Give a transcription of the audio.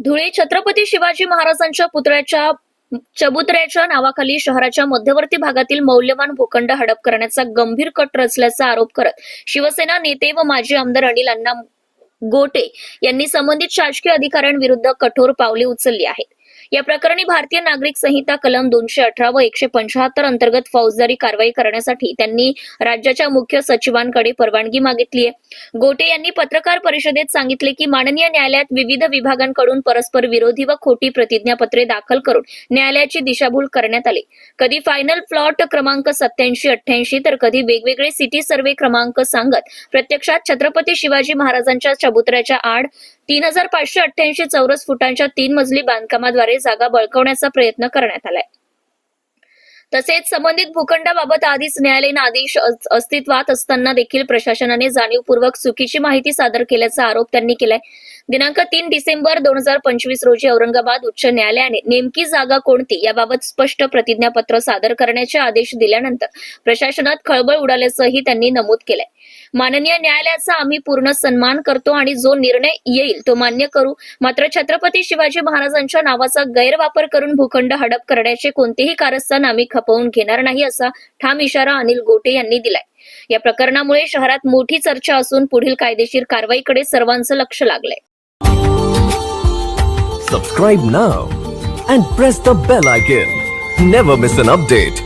धुळे छत्रपती शिवाजी महाराजांच्या पुतळ्याच्या चबुतऱ्याच्या नावाखाली शहराच्या मध्यवर्ती भागातील मौल्यवान भूखंड हडप करण्याचा गंभीर कट रचल्याचा आरोप करत शिवसेना नेते व माजी आमदार अनिल अण्णा गोटे यांनी संबंधित शासकीय अधिकाऱ्यांविरुद्ध कठोर पावले उचलली आहेत. या प्रकरणी भारतीय नागरिक संहिता कलम दोनशे अठरा व एकशे पंचाहत्तर अंतर्गत फौजदारी कारवाई करण्यासाठी त्यांनी राज्याच्या मुख्य सचिवांकडे परवानगी मागितली आहे. गोटे यांनी पत्रकार परिषदेत सांगितले की माननीय न्यायालयात विविध विभागांकडून परस्पर विरोधी व खोटी प्रतिज्ञापत्रे दाखल करून न्यायालयाची दिशाभूल करण्यात आली. कधी फायनल प्लॉट क्रमांक सत्याऐंशी अठ्ठ्याऐंशी तर कधी वेगवेगळे सिटी सर्वे क्रमांक सांगत प्रत्यक्षात छत्रपती शिवाजी महाराजांच्या चबुतऱ्याच्या आड तीन हजार पाचशे अठ्ठ्याऐंशी चौरस फुटांच्या तीन मजली बांधकामाद्वारे जागा बळकवण्याचा प्रयत्न करण्यात आलाय. तसेच संबंधित भूखंडाबाबत आधीच न्यायालयीन आदेश अस्तित्वात असताना देखील प्रशासनाने जाणीवपूर्वक चुकीची माहिती सादर केल्याचा आरोप त्यांनी केलाय. दिनांक तीन डिसेंबर दोन हजार पंचवीस रोजी औरंगाबाद उच्च न्यायालयाने नेमकी जागा कोणती याबाबत स्पष्ट प्रतिज्ञापत्र सादर करण्याचे आदेश दिल्यानंतर प्रशासनात खळबळ उडाल्याचंही त्यांनी नमूद केलंय. माननीय न्यायालयाचा आम्ही पूर्ण सन्मान करतो आणि जो निर्णय येईल तो मान्य करू. मात्र छत्रपती शिवाजी महाराजांच्या नावाचा गैरवापर करून भूखंड हडप करण्याचे कोणतेही कारस्थान आम्ही खपवून घेणार नाही असा ठाम इशारा अनिल गोटे यांनी दिलाय. या प्रकरणामुळे शहरात मोठी चर्चा असून पुढील कायदेशीर कारवाईकडे सर्वांचं लक्ष लागलंय. Subscribe now and press the bell icon never miss an update